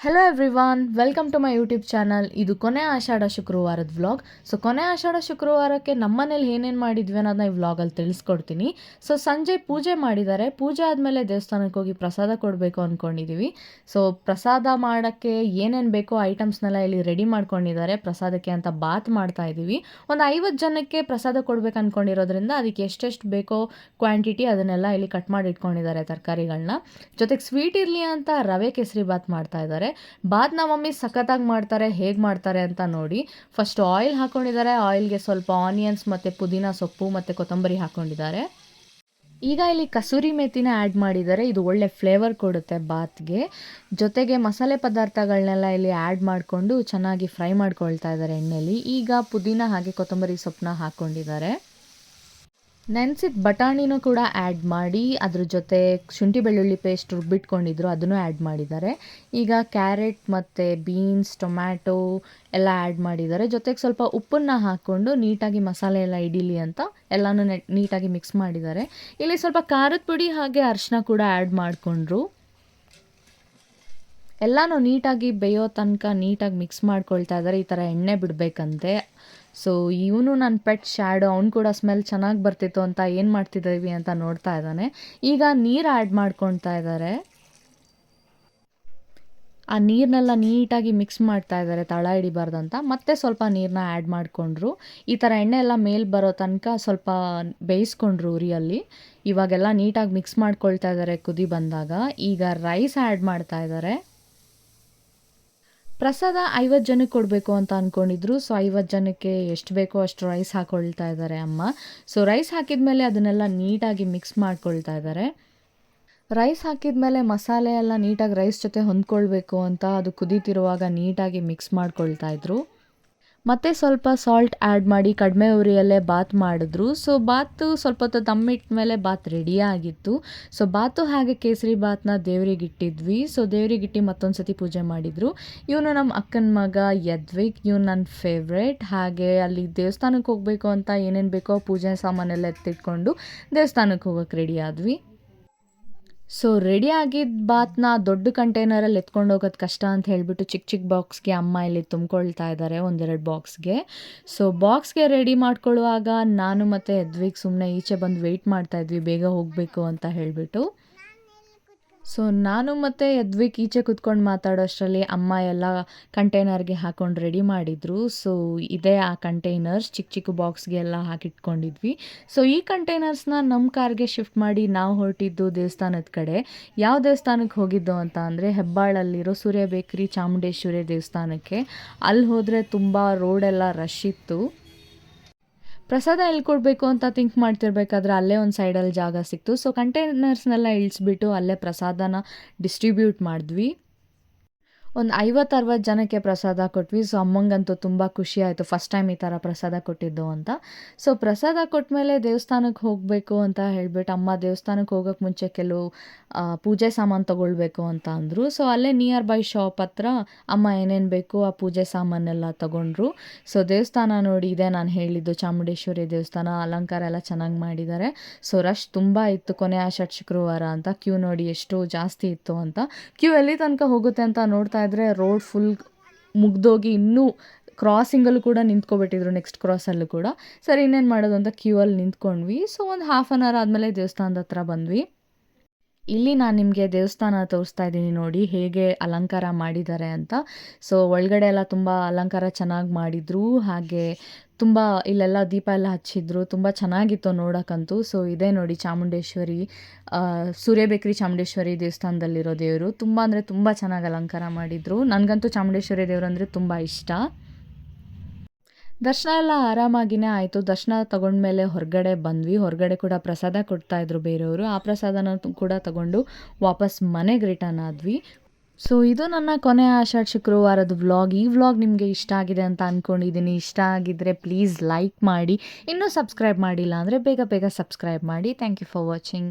Hello everyone welcome to my YouTube channel ಇದು ಕೊನೆ ಆಷಾಢ ಶುಕ್ರವಾರದ ವ್ಲಾಗ್ ಸೊ ಕೊನೆ ಆಷಾಢ ಶುಕ್ರವಾರಕ್ಕೆ ನಮ್ಮನೇಲಿ ಏನೇನು ಮಾಡಿದ್ವಿ ಅನ್ನೋದನ್ನ ಈ ವ್ಲಾಗಲ್ಲಿ ತಿಳಿಸ್ಕೊಡ್ತೀನಿ. ಸೊ ಸಂಜೆ ಪೂಜೆ ಮಾಡಿದ್ದಾರೆ. ಪೂಜೆ ಆದಮೇಲೆ ದೇವಸ್ಥಾನಕ್ಕೆ ಹೋಗಿ ಪ್ರಸಾದ ಕೊಡಬೇಕು ಅಂದ್ಕೊಂಡಿದ್ದೀವಿ ಸೊ ಪ್ರಸಾದ ಮಾಡೋಕ್ಕೆ ಏನೇನು ಬೇಕೋ ಐಟಮ್ಸ್ನೆಲ್ಲ ಇಲ್ಲಿ ರೆಡಿ ಮಾಡ್ಕೊಂಡಿದ್ದಾರೆ. ಪ್ರಸಾದಕ್ಕೆ ಅಂತ ಬಾತ್ ಮಾಡ್ತಾ ಇದ್ದೀವಿ ಒಂದು ಐವತ್ತು ಜನಕ್ಕೆ ಪ್ರಸಾದ ಕೊಡ್ಬೇಕು ಅಂದ್ಕೊಂಡಿರೋದ್ರಿಂದ ಅದಕ್ಕೆ ಎಷ್ಟೆಷ್ಟು ಬೇಕೋ ಕ್ವಾಂಟಿಟಿ ಅದನ್ನೆಲ್ಲ ಇಲ್ಲಿ ಕಟ್ ಮಾಡಿ ಇಟ್ಕೊಂಡಿದ್ದಾರೆ ತರಕಾರಿಗಳನ್ನ ಜೊತೆಗೆ ಸ್ವೀಟ್ ಇರಲಿ ಅಂತ ರವೆ ಕೇಸರಿ ಬಾತ್ ಮಾಡ್ತಾ ಇದ್ದಾರೆ. ಬಾತ್ ನಮ್ಮ ಮಮ್ಮಿ ಸಖತ್ತಾಗಿ ಮಾಡ್ತಾರೆ, ಹೇಗೆ ಮಾಡ್ತಾರೆ ಅಂತ ನೋಡಿ. ಫಸ್ಟ್ ಆಯಿಲ್ ಹಾಕ್ಕೊಂಡಿದ್ದಾರೆ ಆಯಿಲ್ಗೆ ಸ್ವಲ್ಪ ಆನಿಯನ್ಸ್ ಮತ್ತು ಪುದೀನ, ಸೊಪ್ಪು ಮತ್ತು ಕೊತ್ತಂಬರಿ ಹಾಕ್ಕೊಂಡಿದ್ದಾರೆ ಈಗ ಇಲ್ಲಿ ಕಸೂರಿ ಮೇಥಿನ ಆ್ಯಡ್ ಮಾಡಿದ್ದಾರೆ. ಇದು ಒಳ್ಳೆ ಫ್ಲೇವರ್ ಕೊಡುತ್ತೆ ಬಾತ್ಗೆ. ಜೊತೆಗೆ ಮಸಾಲೆ ಪದಾರ್ಥಗಳನ್ನೆಲ್ಲ ಇಲ್ಲಿ ಆ್ಯಡ್ ಮಾಡಿಕೊಂಡು ಚೆನ್ನಾಗಿ ಫ್ರೈ ಮಾಡ್ಕೊಳ್ತಾ ಇದ್ದಾರೆ ಎಣ್ಣೆಯಲ್ಲಿ ಈಗ ಪುದೀನ ಹಾಗೆ ಕೊತ್ತಂಬರಿ ಸೊಪ್ಪನ್ನ ಹಾಕ್ಕೊಂಡಿದ್ದಾರೆ ನೆನೆಸಿದ ಬಟಾಣಿನೂ ಕೂಡ ಆ್ಯಡ್ ಮಾಡಿ, ಅದ್ರ ಜೊತೆ ಶುಂಠಿ ಬೆಳ್ಳುಳ್ಳಿ ಪೇಸ್ಟ್ ರುಬ್ಬಿಟ್ಕೊಂಡಿದ್ರು, ಅದನ್ನು ಆ್ಯಡ್ ಮಾಡಿದ್ದಾರೆ. ಈಗ ಕ್ಯಾರೆಟ್ ಮತ್ತು ಬೀನ್ಸ್ ಟೊಮ್ಯಾಟೊ ಎಲ್ಲ ಆ್ಯಡ್ ಮಾಡಿದ್ದಾರೆ. ಜೊತೆಗೆ ಸ್ವಲ್ಪ ಉಪ್ಪನ್ನು ಹಾಕ್ಕೊಂಡು ನೀಟಾಗಿ ಮಸಾಲೆ ಎಲ್ಲ ಇಡೀಲಿ ಅಂತ ಎಲ್ಲನೂ ನೆಟ್, ನೀಟಾಗಿ ಮಿಕ್ಸ್ ಮಾಡಿದ್ದಾರೆ. ಇಲ್ಲಿ ಸ್ವಲ್ಪ ಖಾರದ ಪುಡಿ ಹಾಗೆ ಅರಿಶಿನ ಕೂಡ ಆ್ಯಡ್ ಮಾಡಿಕೊಂಡ್ರು. ಎಲ್ಲನೂ ನೀಟಾಗಿ ಬೇಯೋ ತನಕ ನೀಟಾಗಿ ಮಿಕ್ಸ್ ಮಾಡ್ಕೊಳ್ತಾ ಇದ್ದಾರೆ ಈ ಥರ ಎಣ್ಣೆ ಬಿಡಬೇಕಂತೆ. ಸೊ ಇವನು ನನ್ನ ಪೆಟ್ ಶ್ಯಾಡೋ ಅವ್ನು ಕೂಡ ಸ್ಮೆಲ್ ಚೆನ್ನಾಗಿ ಬರ್ತಿತ್ತು ಅಂತ ಏನು ಮಾಡ್ತಿದ್ದೀವಿ ಅಂತ ನೋಡ್ತಾ ಇದ್ದಾನೆ. ಈಗ ನೀರು ಆ್ಯಡ್ ಮಾಡ್ಕೊಳ್ತಾ ಇದ್ದಾರೆ ಆ ನೀರನ್ನೆಲ್ಲ ನೀಟಾಗಿ ಮಿಕ್ಸ್ ಮಾಡ್ತಾ ಇದ್ದಾರೆ ತಳ ಹಿಡಿಬಾರ್ದಂತ ಮತ್ತೆ ಸ್ವಲ್ಪ ನೀರನ್ನ ಆ್ಯಡ್ ಮಾಡಿಕೊಂಡ್ರು. ಈ ಥರ ಎಣ್ಣೆ ಎಲ್ಲ ಮೇಲೆ ಬರೋ ತನಕ ಸ್ವಲ್ಪ ಬೇಯಿಸ್ಕೊಂಡ್ರು ಉರಿಯಲ್ಲಿ. ಇವಾಗೆಲ್ಲ ನೀಟಾಗಿ ಮಿಕ್ಸ್ ಮಾಡ್ಕೊಳ್ತಾ ಇದ್ದಾರೆ ಕುದಿ ಬಂದಾಗ. ಈಗ ರೈಸ್ ಆ್ಯಡ್ ಮಾಡ್ತಾ ಇದ್ದಾರೆ ಪ್ರಸಾದ ಐವತ್ತು ಜನಕ್ಕೆ ಕೊಡಬೇಕು ಅಂತ ಅಂದ್ಕೊಂಡಿದ್ರು ಸೊ ಐವತ್ತು ಜನಕ್ಕೆ ಎಷ್ಟು ಬೇಕೋ ಅಷ್ಟು ರೈಸ್ ಹಾಕ್ಕೊಳ್ತಾ ಇದ್ದಾರೆ ಅಮ್ಮ. ಸೊ ರೈಸ್ ಹಾಕಿದ ಮೇಲೆ ಅದನ್ನೆಲ್ಲ ನೀಟಾಗಿ ಮಿಕ್ಸ್ ಮಾಡ್ಕೊಳ್ತಾ ಇದ್ದಾರೆ ರೈಸ್ ಹಾಕಿದ ಮೇಲೆ ಮಸಾಲೆ ಎಲ್ಲ ನೀಟಾಗಿ ರೈಸ್ ಜೊತೆ ಹೊಂದ್ಕೊಳ್ಬೇಕು ಅಂತ ಅದು ಕುದೀತಿರುವಾಗ ನೀಟಾಗಿ ಮಿಕ್ಸ್ ಮಾಡ್ಕೊಳ್ತಾ ಇದ್ರು. ಮತ್ತು ಸ್ವಲ್ಪ ಸಾಲ್ಟ್ ಆ್ಯಡ್ ಮಾಡಿ ಕಡಿಮೆ ಉರಿಯಲ್ಲೇ ಬಾತ್ ಮಾಡಿದ್ರು. ಸೊ ಬಾತು ಸ್ವಲ್ಪ ಹೊತ್ತು ದಮ್ಮಿಟ್ಟ ಮೇಲೆ ಬಾತ್ ರೆಡಿ ಆಗಿತ್ತು. ಸೊ ಬಾತು ಹಾಗೆ ಕೇಸರಿ ಬಾತ್ನ ದೇವ್ರಿಗೆ ಇಟ್ಟಿದ್ವಿ. ಸೊ ದೇವ್ರಿಗೆ ಇಟ್ಟು ಮತ್ತೊಂದು ಸತಿ ಪೂಜೆ ಮಾಡಿದರು. ಇವನು ನಮ್ಮ ಅಕ್ಕನ ಮಗ ಯದ್ವಿಕ್, ಇವನು ನನ್ನ ಫೇವ್ರೇಟ್ ಹಾಗೆ ಅಲ್ಲಿ ದೇವಸ್ಥಾನಕ್ಕೆ ಹೋಗಬೇಕು ಅಂತ ಏನೇನು ಬೇಕೋ ಪೂಜೆ ಸಾಮಾನೆಲ್ಲ ಎತ್ತಿಟ್ಕೊಂಡು ದೇವಸ್ಥಾನಕ್ಕೆ ಹೋಗೋಕೆ ರೆಡಿ ಆದ್ವಿ. ಸೊ ರೆಡಿ ಆಗಿದ್ದ ಬಾತ್ನ ದೊಡ್ಡ ಕಂಟೈನರಲ್ಲಿ ಎತ್ಕೊಂಡು ಹೋಗೋದು ಕಷ್ಟ ಅಂತ ಹೇಳಿಬಿಟ್ಟು ಚಿಕ್ಕ ಚಿಕ್ಕ ಬಾಕ್ಸ್ಗೆ ಅಮ್ಮ ಇಲ್ಲಿ ತುಂಬಿಕೊಳ್ತಾ ಇದ್ದಾರೆ ಒಂದೆರಡು ಬಾಕ್ಸ್ಗೆ ಸೊ ಬಾಕ್ಸ್ಗೆ ರೆಡಿ ಮಾಡ್ಕೊಳ್ಳುವಾಗ ನಾನು ಮತ್ತು ಎದ್ವಿಗೆ ಸುಮ್ಮನೆ ಈಚೆ ಬಂದು ವೆಯ್ಟ್ ಮಾಡ್ತಾ ಇದ್ವಿ, ಬೇಗ ಹೋಗಬೇಕು ಅಂತ ಹೇಳಿಬಿಟ್ಟು. ಸೊ ನಾನು ಮತ್ತೆ ಯದ್ವಿಕ್ ಈಚೆ ಕುತ್ಕೊಂಡು ಮಾತಾಡೋಷ್ಟರಲ್ಲಿ ಅಮ್ಮ ಎಲ್ಲ ಕಂಟೈನರ್ಗೆ ಹಾಕೊಂಡು ರೆಡಿ ಮಾಡಿದರು. ಸೊ ಇದೇ ಆ ಕಂಟೈನರ್ಸ್ ಚಿಕ್ಕ ಚಿಕ್ಕ ಬಾಕ್ಸ್ಗೆ ಎಲ್ಲ ಹಾಕಿಟ್ಕೊಂಡಿದ್ವಿ. ಸೊ ಈ ಕಂಟೈನರ್ಸ್ನ ನಮ್ಮ ಕಾರ್ಗೆ ಶಿಫ್ಟ್ ಮಾಡಿ ನಾವು ಹೊರಟಿದ್ದು ದೇವಸ್ಥಾನದ ಕಡೆ. ಯಾವ ದೇವಸ್ಥಾನಕ್ಕೆ ಹೋಗಿದ್ದು ಅಂತ ಅಂದರೆ ಹೆಬ್ಬಾಳಲ್ಲಿರೋ ಸೂರ್ಯ ಬೇಕ್ರಿ ಚಾಮುಂಡೇಶ್ವರಿ ದೇವಸ್ಥಾನಕ್ಕೆ. ಅಲ್ಲಿ ಹೋದರೆ ತುಂಬ ರೋಡೆಲ್ಲ ರಶ್ ಇತ್ತು. ಪ್ರಸಾದ ಎಲ್ಲಿ ಕೊಡಬೇಕು ಅಂತ ಥಿಂಕ್ ಮಾಡ್ತಿರ್ಬೇಕಾದ್ರೆ ಅಲ್ಲೇ ಒಂದು ಸೈಡಲ್ಲಿ ಜಾಗ ಸಿಕ್ತು. ಸೊ ಕಂಟೈನರ್ಸ್ನೆಲ್ಲ ಇಳಿಸ್ಬಿಟ್ಟು ಅಲ್ಲೇ ಪ್ರಸಾದನ ಡಿಸ್ಟ್ರಿಬ್ಯೂಟ್ ಮಾಡಿದ್ವಿ. ಒಂದು ಐವತ್ತು ಅರವತ್ತು ಜನಕ್ಕೆ ಪ್ರಸಾದ ಕೊಟ್ವಿ. ಸೊ ಅಮ್ಮಂಗಂತೂ ತುಂಬ ಖುಷಿ ಆಯಿತು. ಫಸ್ಟ್ ಟೈಮ್ ಈ ಥರ ಪ್ರಸಾದ ಕೊಟ್ಟಿದ್ದು ಅಂತ. ಸೊ ಪ್ರಸಾದ ಕೊಟ್ಟ ಮೇಲೆ ದೇವಸ್ಥಾನಕ್ಕೆ ಹೋಗಬೇಕು ಅಂತ ಹೇಳ್ಬಿಟ್ಟು ಅಮ್ಮ ದೇವಸ್ಥಾನಕ್ಕೆ ಹೋಗೋಕ್ಕೆ ಮುಂಚೆ ಕೆಲವು ಪೂಜೆ ಸಾಮಾನು ತೊಗೊಳ್ಬೇಕು ಅಂತ ಅಂದರು. ಸೊ ಅಲ್ಲೇ ನಿಯರ್ ಬೈ ಶಾಪ್ ಹತ್ರ ಅಮ್ಮ ಏನೇನು ಬೇಕು ಆ ಪೂಜೆ ಸಾಮಾನೆಲ್ಲ ತೊಗೊಂಡ್ರು. ಸೊ ದೇವಸ್ಥಾನ ನೋಡಿ ಇದೆ ನಾನು ಹೇಳಿದ್ದು. ಚಾಮುಂಡೇಶ್ವರಿ ದೇವಸ್ಥಾನ, ಅಲಂಕಾರ ಎಲ್ಲ ಚೆನ್ನಾಗಿ ಮಾಡಿದ್ದಾರೆ ಸೊ ರಶ್ ತುಂಬ ಇತ್ತು ಕೊನೆ ಷಟ್ ಶುಕ್ರವಾರ ಅಂತ. ಕ್ಯೂ ನೋಡಿ ಎಷ್ಟು ಜಾಸ್ತಿ ಇತ್ತು ಅಂತ. ಕ್ಯೂ ಎಲ್ಲಿ ತನಕ ಹೋಗುತ್ತೆ ಅಂತ ನೋಡ್ತಾ ಇದ್ದರೆ ರೋಡ್ ಫುಲ್ ಮುಗ್ದೋಗಿ ಇನ್ನೂ ಕ್ರಾಸಿಂಗಲ್ಲೂ ಕೂಡ ನಿಂತ್ಕೊಬಿಟ್ಟಿದ್ರು ನೆಕ್ಸ್ಟ್ ಕ್ರಾಸಲ್ಲೂ ಕೂಡ. ಸರಿ, ಇನ್ನೇನು ಮಾಡೋದು ಅಂತ ಕ್ಯೂ ಅಲ್ಲಿ ನಿಂತ್ಕೊಂಡ್ವಿ. ಸೊ ಒಂದು ಹಾಫ್ ಆನ್ ಅವರ್ ಆದಮೇಲೆ ದೇವಸ್ಥಾನದ ಹತ್ರ ಬಂದ್ವಿ. ಇಲ್ಲಿ ನಾನು ನಿಮಗೆ ದೇವಸ್ಥಾನ ತೋರಿಸ್ತಾ ಇದ್ದೀನಿ ನೋಡಿ, ಹೇಗೆ ಅಲಂಕಾರ ಮಾಡಿದ್ದಾರೆ ಅಂತ. ಸೊ ಒಳಗಡೆ ಎಲ್ಲ ತುಂಬ ಅಲಂಕಾರ ಚೆನ್ನಾಗಿ ಮಾಡಿದರು, ಹಾಗೆ ತುಂಬ ಇಲ್ಲೆಲ್ಲ ದೀಪ ಎಲ್ಲ ಹಚ್ಚಿದ್ರು, ತುಂಬ ಚೆನ್ನಾಗಿತ್ತು ನೋಡೋಕ್ಕಂತೂ. ಸೊ ಇದೇ ನೋಡಿ ಚಾಮುಂಡೇಶ್ವರಿ ಸೂರ್ಯ ಬೇಕರಿ ಚಾಮುಂಡೇಶ್ವರಿ ದೇವಸ್ಥಾನದಲ್ಲಿರೋ ದೇವರು. ತುಂಬ ಅಂದರೆ ತುಂಬ ಚೆನ್ನಾಗಿ ಅಲಂಕಾರ ಮಾಡಿದರು. ನನಗಂತೂ ಚಾಮುಂಡೇಶ್ವರಿ ದೇವರು ಅಂದರೆ ತುಂಬ ಇಷ್ಟ. ದರ್ಶನ ಎಲ್ಲ ಆರಾಮಾಗಿನೇ ಆಯಿತು. ದರ್ಶನ ತಗೊಂಡ್ಮೇಲೆ ಹೊರಗಡೆ ಬಂದ್ವಿ. ಹೊರಗಡೆ ಕೂಡ ಪ್ರಸಾದ ಕೊಡ್ತಾಯಿದ್ರು ಬೇರೆಯವರು. ಆ ಪ್ರಸಾದನ ಕೂಡ ತಗೊಂಡು ವಾಪಸ್ ಮನೆಗೆ ರಿಟರ್ನ್ ಆದ್ವಿ. ಸೊ ಇದು ನನ್ನ ಕೊನೆ ಆಷಾಢ ಶುಕ್ರವಾರದ ವ್ಲಾಗ್ ಈ ವ್ಲಾಗ್ ನಿಮಗೆ ಇಷ್ಟ ಆಗಿದೆ ಅಂತ ಅಂದ್ಕೊಂಡಿದ್ದೀನಿ ಇಷ್ಟ ಆಗಿದ್ದರೆ ಪ್ಲೀಸ್ ಲೈಕ್ ಮಾಡಿ. ಇನ್ನೂ ಸಬ್ಸ್ಕ್ರೈಬ್ ಮಾಡಿಲ್ಲ ಅಂದರೆ ಬೇಗ ಬೇಗ ಸಬ್ಸ್ಕ್ರೈಬ್ ಮಾಡಿ. Thank you for watching